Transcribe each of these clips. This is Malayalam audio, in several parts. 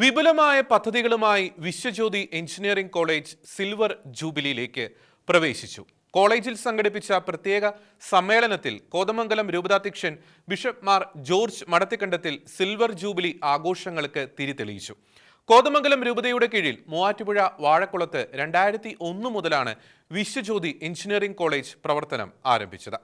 വിപുലമായ പദ്ധതികളുമായി വിശ്വജ്യോതി എഞ്ചിനീയറിംഗ് കോളേജ് സിൽവർ ജൂബിലിയിലേക്ക് പ്രവേശിച്ചു. കോളേജിൽ സംഘടിപ്പിച്ച പ്രത്യേക സമ്മേളനത്തിൽ Kothamangalam രൂപതാധ്യക്ഷൻ bishop Mar George Madathikandathil silver jubilee ആഘോഷങ്ങൾക്ക് തിരിതെളിയിച്ചു. കോതമംഗലം രൂപതയുടെ കീഴിൽ മൂവാറ്റുപുഴ വാഴക്കുളത്ത് രണ്ടായിരത്തി ഒന്ന് മുതലാണ് വിശ്വജ്യോതി എഞ്ചിനീയറിംഗ് കോളേജ് പ്രവർത്തനം ആരംഭിച്ചത്.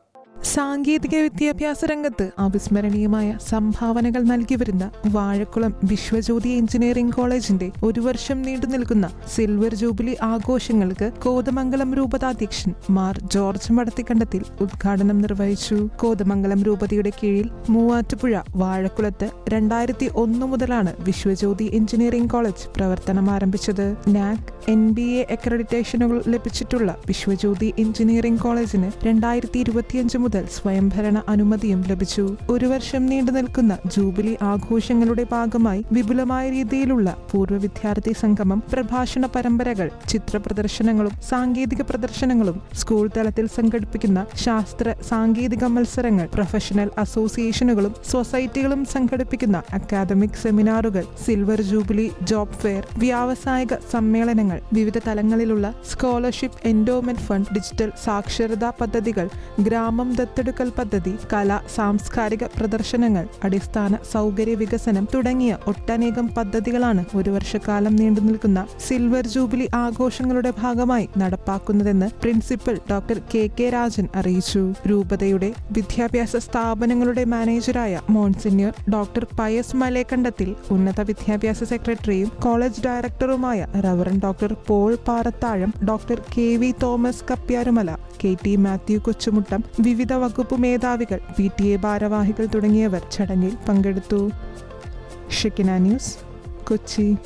സാങ്കേതിക വിദ്യാഭ്യാസ രംഗത്ത് അവിസ്മരണീയമായ സംഭാവനകൾ നൽകി വരുന്ന വാഴക്കുളം വിശ്വജ്യോതി എഞ്ചിനീയറിംഗ് കോളേജിന്റെ ഒരു വർഷം നീണ്ടു നിൽക്കുന്ന സിൽവർ ജൂബിലി ആഘോഷങ്ങൾക്ക് കോതമംഗലം രൂപതാധ്യക്ഷൻ മാർ ജോർജ് മടത്തിക്കണ്ടത്തിൽ ഉദ്ഘാടനം നിർവഹിച്ചു. കോതമംഗലം രൂപതയുടെ കീഴിൽ മൂവാറ്റുപുഴ വാഴക്കുളത്ത് രണ്ടായിരത്തി ഒന്ന് മുതലാണ് വിശ്വജ്യോതി എഞ്ചിനീയറിംഗ് കോളേജ് പ്രവർത്തനം ആരംഭിച്ചത്. നാക് എൻ ബി എ അക്രഡിറ്റേഷനുകൾ ലഭിച്ചിട്ടുള്ള വിശ്വജ്യോതി എഞ്ചിനീയറിംഗ് കോളേജിന് രണ്ടായിരത്തി ഇരുപത്തിയഞ്ച് മുതൽ സ്വയംഭരണ അനുമതിയും ലഭിച്ചു. ഒരു വർഷം നീണ്ടു നിൽക്കുന്ന ജൂബിലി ആഘോഷങ്ങളുടെ ഭാഗമായി വിപുലമായ രീതിയിലുള്ള പൂർവ വിദ്യാർത്ഥി സംഗമം പ്രഭാഷണ പരമ്പരകൾ ചിത്ര പ്രദർശനങ്ങളും സാങ്കേതിക പ്രദർശനങ്ങളും സ്കൂൾ തലത്തിൽ സംഘടിപ്പിക്കുന്ന ശാസ്ത്ര സാങ്കേതിക മത്സരങ്ങൾ പ്രൊഫഷണൽ അസോസിയേഷനുകളും സൊസൈറ്റികളും സംഘടിപ്പിക്കുന്ന അക്കാദമിക് സെമിനാറുകൾ സിൽവർ ജൂബിലി ജോബ് ഫെയർ വ്യാവസായിക സമ്മേളനങ്ങൾ വിവിധ തലങ്ങളിലുള്ള സ്കോളർഷിപ്പ് എൻഡോമെന്റ് ഫണ്ട് ഡിജിറ്റൽ സാക്ഷരതാ പദ്ധതികൾ ഗ്രാമം ദത്തെടുക്കൽ പദ്ധതി കല സാംസ്കാരിക പ്രദർശനങ്ങൾ അടിസ്ഥാന സൗകര്യ വികസനം തുടങ്ങിയ ഒട്ടനേകം പദ്ധതികളാണ് ഒരു വർഷക്കാലം നീണ്ടു നിൽക്കുന്ന സിൽവർ ജൂബിലി ആഘോഷങ്ങളുടെ ഭാഗമായി നടപ്പാക്കുന്നതെന്ന് principal doctor K K Rajan അറിയിച്ചു. രൂപതയുടെ വിദ്യാഭ്യാസ സ്ഥാപനങ്ങളുടെ മാനേജറായ മോൺസിന്യർ ഡോക്ടർ പയസ് മലേക്കണ്ടത്തിൽ ഉന്നത വിദ്യാഭ്യാസ സെക്രട്ടറിയും കോളേജ് ഡയറക്ടറുമായ reverend doctor Paul Parathazham doctor K V Thomas Kappyarumala K T Mathew Kochumuttam വിവിധ വകുപ്പ് മേധാവികൾ വി. ടി. എ. ഭാരവാഹികൾ തുടങ്ങിയവർ ചടങ്ങിൽ പങ്കെടുത്തു. ഷിക്കിന ന്യൂസ് കൊച്ചി.